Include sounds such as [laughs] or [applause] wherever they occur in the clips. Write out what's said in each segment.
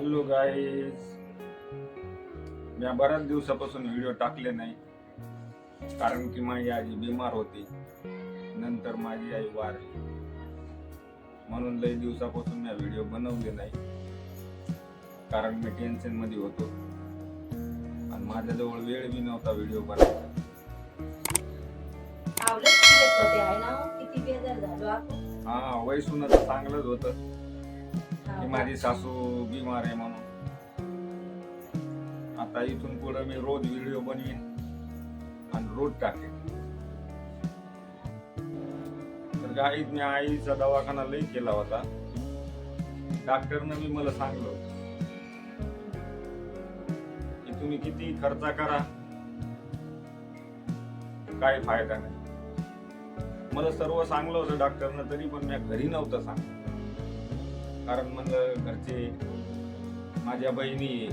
Hello guys मी बऱ्याच दिवसापासून video टाकले नाही. कारण की माझी आजी बिमार होती. नंतर माझी आई वारली. म्हणून लई दिवसापासून मी व्हिडिओ बनवले नाही. कारण मी टेन्शनमध्ये होतो. आणि माझ्याजवळ वेळ बी नव्हता व्हिडिओ बनवायचा हा वैसून चांगलंच होतं. की माझी सासू बिमार आहे म्हणून. आता इथून पुढे मी रोज व्हिडिओ बनवीन आणि रोज टाकेन. तर गाईत मी आईचा दवाखाना लई केला होता. डॉक्टरनं मी मला सांगलं की तुम्ही किती खर्च करा. काय फायदा नाही. मला सर्व सांगलं होतं डॉक्टरनं तरी पण मी घरी नव्हतं सांगलं कारण म्हणलं घरचे माझ्या बहिणी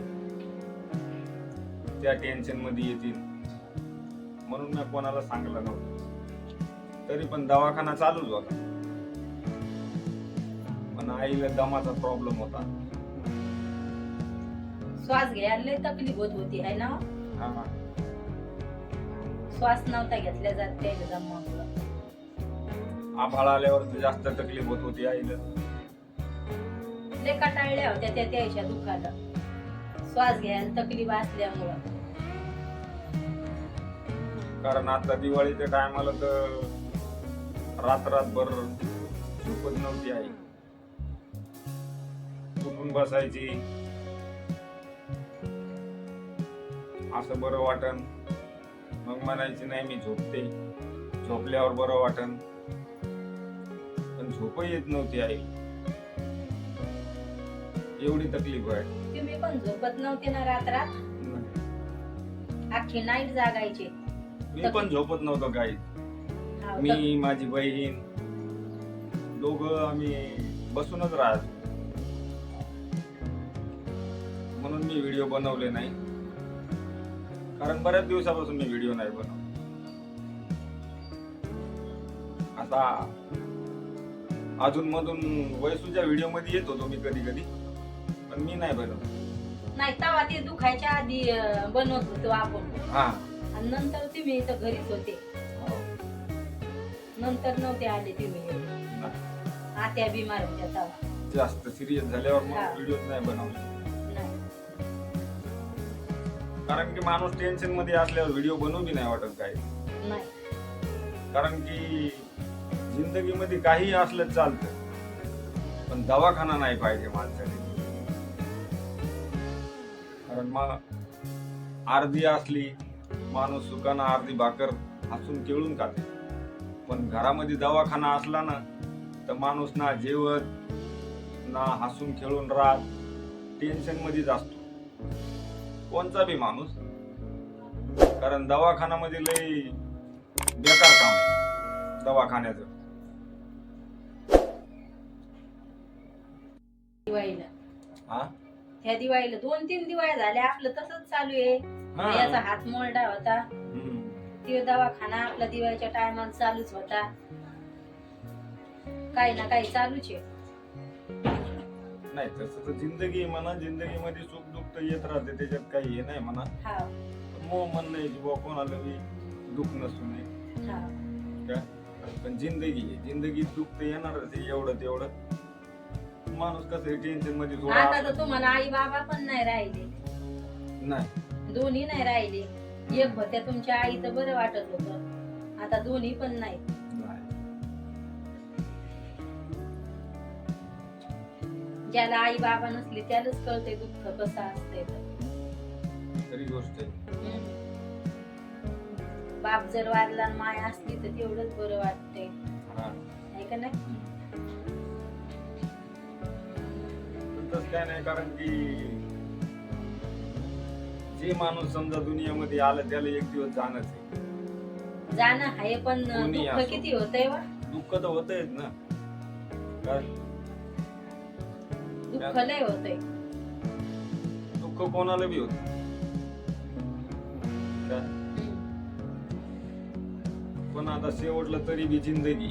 त्या टेन्शनमध्ये येतील. म्हणून मी कोणाला सांगलं नव्हतं. तरी पण दवाखाना चालूच होता. पण आईला दमाचा प्रॉब्लेम होता. श्वास घ्यायला तकलीफ होत होती आहे ना? हा. श्वास नव्हता घेतल्या जात त्याला दमामुळं. आभाळ आल्यावर जास्त तकलीफ होत होती आईला. लय कटाळल्या होत्या त्या त्याच्या दुखाला श्वास घ्यायला तकलीफ असल्यामुळं. कारण आता दिवाळीच्या टायमाला तर रात रातभर झोपत नव्हती आई. उठून बसायची. असं बरं वाटन. मग म्हणायची नाही मी झोपते. झोपल्यावर बरं वाटन. पण झोप येत नव्हती आई. एवढी तकलीफ आहे. तुम्ही पण झोपत नव्हते ना अख्खी नाईट जागायचे. मी पण झोपत नव्हतो काही. मी माझी बहीण दोघं आम्ही बसूनच राहत. म्हणून मी व्हिडिओ बनवले नाही. कारण बऱ्याच दिवसापासून मी व्हिडिओ नाही बनवले आता अजून मधून वयसूच्या व्हिडिओमध्ये येत होतो मी कधी कधी पण मी नाही बनवत. नाही तेव्हा ते दुखायच्या आधी अं, बनवत होतो आपण. हा. आणि नंतर तुम्ही इथं घरीच होते. हो. नंतर नव्हते आले तुम्ही. नाही. आत्या बिमार होत्या तेव्हा जास्त सिरियस झाल्यावर मग. व्हिडिओ नाही बनवले नाही. कारण की माणूस टेन्शनमध्ये असल्यावर व्हिडिओ बनवू बी नाही वाटत काही. नाही. कारण की जिंदगीमध्ये काही असलं चालतं. पण दवाखाना नाही पाहिजे माणसाने. कारण मग अर्धी असली माणूस सुखाना अर्धी भाकर हसून केळून खाते. पण घरामध्ये दवाखाना असला ना तर माणूस ना जेवत ना हसून खेळून राहत टेन्शन मध्येच असतो. कोणचा बी माणूस? कारण दवाखान्यामध्ये लय बेकार काम आहे दवाखान्याचं. हा ह्या दिवाळीला दोन तीन दिवाळी झाल्या आपलं तसंच चालू आहे. याचा. हात मोलडा होता. हम्म. ते दवाखाना आपला दिवाळीच्या टायमाला चालूच होता. काही ना काही चालूच आहे. नाही तसं तर जिंदगी आहे म्हणा जिंदगीमध्ये सुख दुःख तर येत राहते त्याच्यात काही हे नाही म्हणा. हा. पण मो मन नाही की बुवा कोणाला बी दुःख नसू नये हा. काय पण जिंदगी आहे. जिंदगीत दुःख तर येणारच आहे एवढं तेवढं. माणूस कसं टेन्शनमध्ये आता तर तुम्हाला आई बाबा पण नाही राहिले. नाही. दोन्ही नाही राहिले. एक होत्या तुमच्या आईचं बरं वाटत होत. आता दोन्ही पण नाही. नाही. ज्याला आई बाबा नसली त्यालाच कळते दुःख कसं असतंय तर. खरी गोष्ट आहे. हम्म. बाप जर वारला आणि माय असली तर तेवढंच बरं वाटतंय. हा. नाही का नाही? तसं काय नाही कारण की जे माणूस समजा दुनियामध्ये आलं त्याला एक दिवस जाणंच आहे. जाणं आहे पण कोणी दुःख असो. किती होतंय वा दुःख तर होतच ना. दुःख लय होतंय. दुःख कोणाला बी होत. पण आता शेवटलं तरी बी जिंदगी.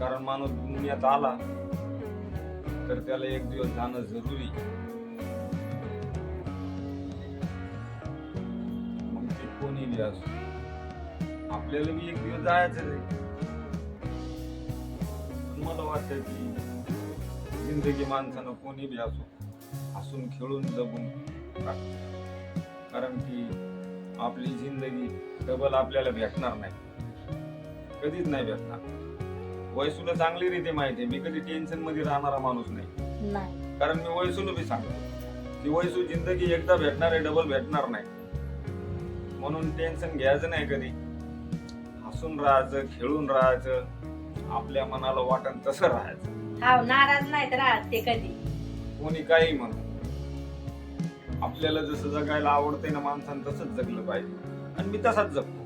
कारण माणूस दुनियात आला तर त्याला एक दिवस जाणं जरुरी. मग ते कोणी बी असो आपल्याला मी एक दिवस जायचं आहे मला वाटतं की जिंदगी माणसानं कोणी बी असो हसून खेळून जगून कारण की आपली जिंदगी डबल आपल्याला भेटणार नाही. कधीच नाही भेटणार. वयसूला चांगली रीती माहिती आहे. मी कधी टेन्शनमध्ये राहणारा माणूस नाही. नाही. कारण मी वयसूला बी सांगतो. की वयसू जिंदगी एकदा भेटणार आहे डबल भेटणार नाही. म्हणून टेन्शन घ्यायचं नाही कधी. हसून राहायचं खेळून राहायचं आपल्या मनाला वाटण तसं राहायचं. हा नाराज नाहीत राहत ते कधी. कोणी काही म्हणू आपल्याला जसं जगायला आवडते ना माणसानं तसंच जगलं पाहिजे. आणि मी तसाच जगतो.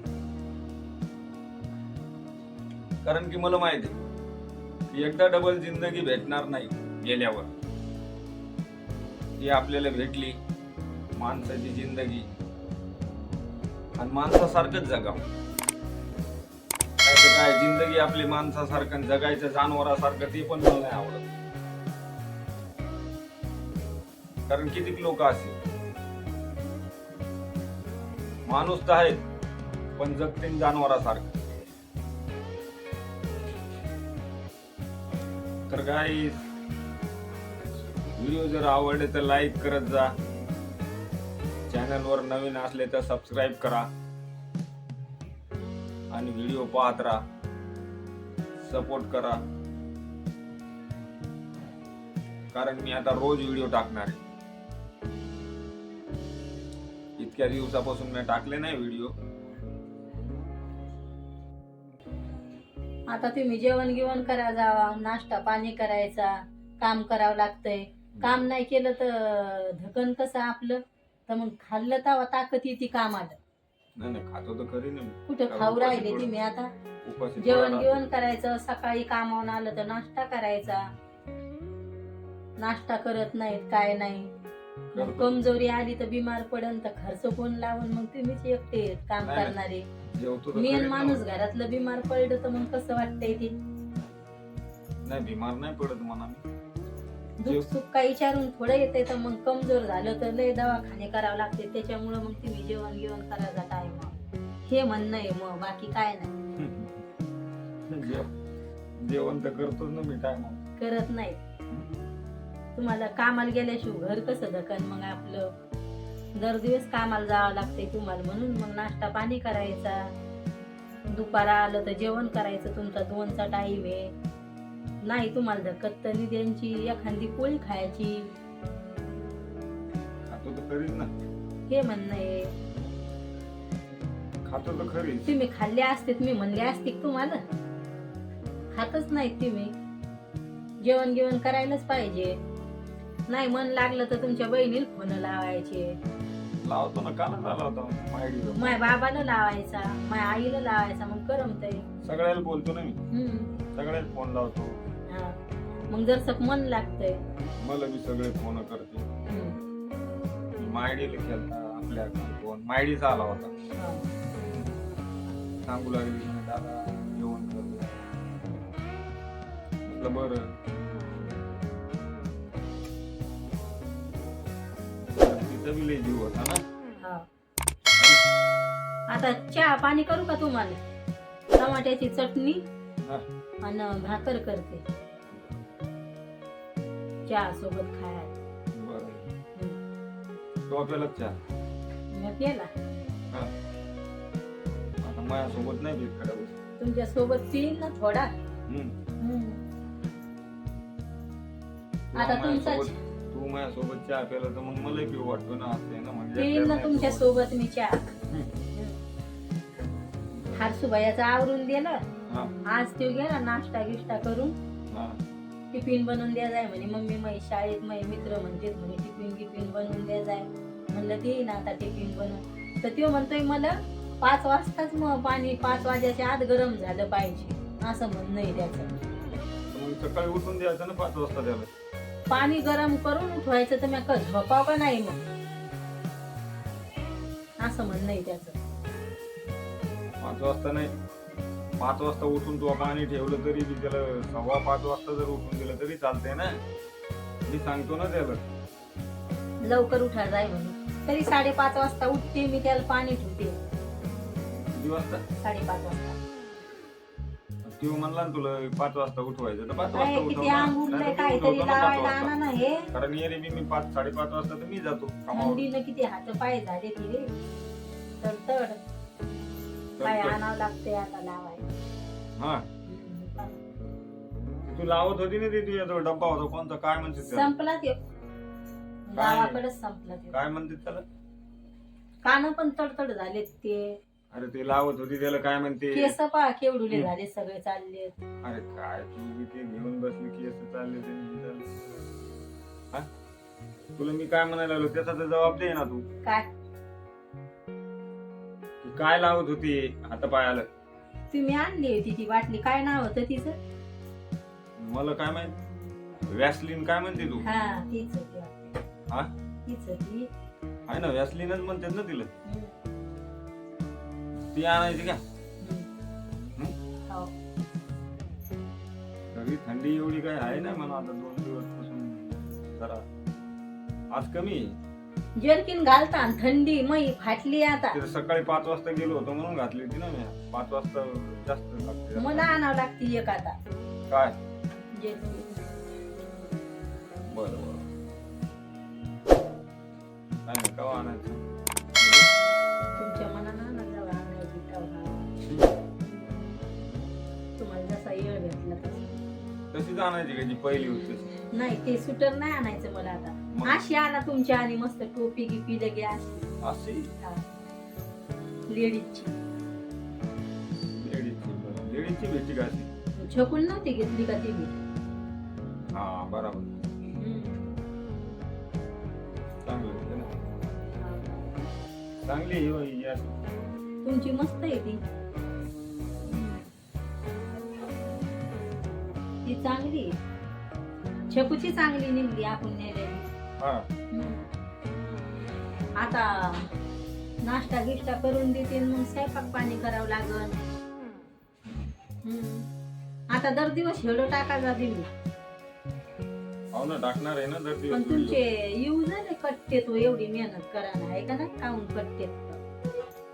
कारण की मला माहिती आहे की एकदा डबल जिंदगी भेटणार नाही गेल्यावर. ती आपल्याला भेटली माणसाची जिंदगी. आणि माणसासारखंच जगाव. काय काय जिंदगी आपली माणसासारखं जगायचं जनावरासारखं ते पण मला नाही आवडत. कारण कितीक लोक असे? माणूस तर आहेत पण जगतील जनावरासारखं. तर काय व्हिडिओ जर आवडले तर लाईक करत जा. चॅनलवर नवीन असले तर सबस्क्राईब करा. आणि व्हिडिओ पाहत राहा. सपोर्ट करा. कारण मी आता रोज व्हिडिओ टाकणार आहे. इतक्या दिवसापासून मी टाकले नाही व्हिडिओ आता तुम्ही जेवण गिवण करा जावा नाश्ता पाणी करायचा काम करावं लागतंय. काम नाही केलं तर धकन कसं आपलं? तर मग खाल्लं तवा ताकद येते कामाला. नाही नाही खातो तर खरी नाही मी. कुठं खाऊ राहिले तुम्ही आता? उपाशी जेवण थोडा गिवण करायचं सकाळी कामावून आलं तर नाश्ता करायचा. नाश्ता करत नाहीत काय नाही. मग करतो. कमजोरी आली तर बिमार पडन तर खर्च कोण लावून मग तुम्हीच एकटे आहेत काम नाही. करणारे. जेवतो तर मेन माणूस ना. घरातलं बिमार पडलं तर मग कसं वाटतंय ते? नाही बिमार नाही पडत म्हणा. मी. दुःख जेव- सुख काही विचारून थोडं येते तर मग कमजोर झालं तर लय दवाखाने करावं लागते. त्याच्यामुळे मग तुम्ही जेवण गिवण करायचा टाइम हे म्हणणं आहे मग बाकी काय नाही. जेव- जेवण तर करतोच ना मी टाइम करत नाही तुम्हाला कामाला गेल्याशिवाय घर कसं धकन मग आपलं? दर दिवस कामाला जावं लागते तुम्हाला म्हणून मग नाश्ता पाणी करायचा. दुपारा आलं तर जेवण करायचं तुमचा दोनचा टाईम आहे. नाही तुम्हाला धकत तर निद्यांची एखादी पोळी खायची. खातो तर खरीच ना. हे म्हणणं आहे. खातो तर खरीच. तुम्ही खाल्ले असते मी म्हणले असते तुम्हाला. खातच नाहीत तुम्ही. जेवण जेवण करायलाच पाहिजे. नाही मन लागलं तर तुमच्या बहिणीला फोन लावायचे. लावतो ना कालच आला होता माहिती माय बाबाला लावायचा माय आईला लावायचा मग करमतय सगळ्याला बोलतो ना मी. हम्म. सगळ्याला फोन लावतो. हा. मग जर सक मन लागतंय. मला बी सगळे फोन करते. हम्म. मायडीला खेळता आपल्या फोन मायडीचा आला होता. हा. सांगू लागली दादा जेवण म्हटलं बरं. जीव होता ना हा. आता चहा पाणी करू का तुम्हाला टमाट्याची चटणी हा. आणि भाकर करते चहा सोबत खायला बरं तो आपल्याला चहा मी केला हा. आता माझ्यासोबत नाही भेट. तुमच्यासोबत पिईल ना थोडा हम्म. हम्म. तू आता तुमचा माझ्यासोबत- माझ्यासोबत चहा प्याला तर मग मला पिऊ वाटतो ना असते ना म्हणजे ना तुमच्यासोबत मी चहा. हम्म. हारसुबायाचं आवरून दिलं. हा, आज तो गेला नाश्ता गिष्टा करून. हा. टिफिन बनवून द्या जाय म्हणे. मम्मी मै शाळेत मै मित्र म्हणते म्हणे टिफिन गिफिन बनवून द्या जाय. म्हणलं देईन आता टिफिन बनवून. तर तो म्हणतोय मला पाच वाजताच मग पाणी पाच वाजायच्या आत गरम झालं पाहिजे. असं म्हणणं आहे त्याचं. तर मग सकाळी उठून द्यायचं ना पाच वाजता त्याला? पाणी गरम करून उठवायचं तर मी का झोपाव का नाही मग? असं म्हणणं आहे त्याचं. पाच वाजता नाही. पाच वाजता उठून तू पाणी ठेवलं तरी बी त्याला सव्वा पाच वाजता जर उठून दिलं तरी चालतंय ना? मी सांगतो ना त्याला लवकर उठा जाय म्हणून. तरी साडेपाच वाजता उठते मी त्याला पाणी ठेवते. किती वाजता? साडेपाच वाजता. तो म्हणला ना तुला पाच वाजता उठवायचं तर पाच वाजता किती उठव ना. अंग उरलंय नाहीतर मी काहीतरी उठवतो ना पाच लावायला आणा वाजता. ना हे. कारण ये रे मी पाच साडेपाच वाजता तर मी जातो कामावर. थंडीनं किती हात पाय झाले ती रे. तर- आणावं लागते आता लावायला. हा. हम्म. तू लावत होती ना ते तुझ्याजवळ डब्बा होता कोणता? काय म्हणते त्याला? संपला ते गावाकडेच संपला ते काय म्हणते त्याला? कान पण तडतड झालेत ते. अरे ते लावत होती त्याला काय म्हणते? केस पा केवडुले झाले सगळे चालले. अरे काय तू ते घेऊन बसली की असं चालले ते मी चालले. हा? तुला मी काय म्हणायला लागलो? त्याचा तर जबाब दे ना तू. काय? ती काय लावत होती? हातापायाला तुम्ही आणली होती ती बाटली. काय नाव होतं तिचं? मला काय माहीत? व्हॅसलिन काय म्हणते तू? हा तीच होती वाटते. हा? तीच होती. आहे ना व्हॅसलिनच म्हणतात ना तिला. हम्म. ती आणायची का? हम्म. हो. तरी थंडी एवढी काय आहे ना मला आता दोन दिवसपासून जरा आज कमी आहे. जर्किन घालता आणि थंडी मई फाटली आता. तिथं सकाळी पाच वाजता गेलो होतो म्हणून घातली होती ना मी. पाच वाजता जास्त लागते. मला आणावं लागते एक आता. काय? जर्किन. बरं बरं. काय नाही केव्हा आणायचं? आणायची का जी पहिली होती? नाही ते सुटर नाही आणायचं मला आता. अशी आणा तुमच्या आणि मस्त टोपी गिपी लगे अशी? लेडीजची. लेडीजची बरं. लेडीजची भेटी का अशी? छकून नव्हती घेतली का ती मी हा बरोबर. चांगली होती ना. चांगली आहे ही अशी. तुमची मस्त आहे ती. चांगली. छकूची चांगली निघली आपण नेलेली हा. आता नाश्ता गिष्टा करून देते मग स्वयंपाक पाणी करावं लागल. हम्म. आता दर दिवस हेडो टाकायला दिली हो ना टाकणार आहे ना दर पण दिवस तुमचे येऊ झाले कट्टे तो एवढी मेहनत करा आहे का नाही? काहून कट्टे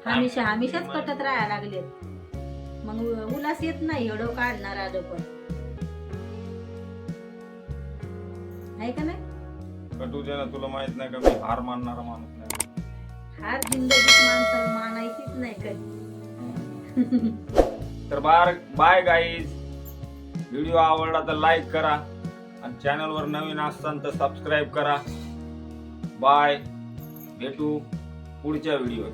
हमेशा हमेशाच कटत राहायला लागले मग उलास येत नाही एवढं काढणार आलं पण आहे का नाही? कटू दे ना तुला माहीत नाही का मी हार मानणारा माणूस नाही. हार जिंदगीत माणसाला मानायचीच नाही कधी. [laughs] तर बार बाय गाईज व्हिडिओ आवडला तर लाईक करा. आणि चॅनलवर नवीन असताल तर सबस्क्राईब करा. बाय भेटू पुढच्या व्हिडिओ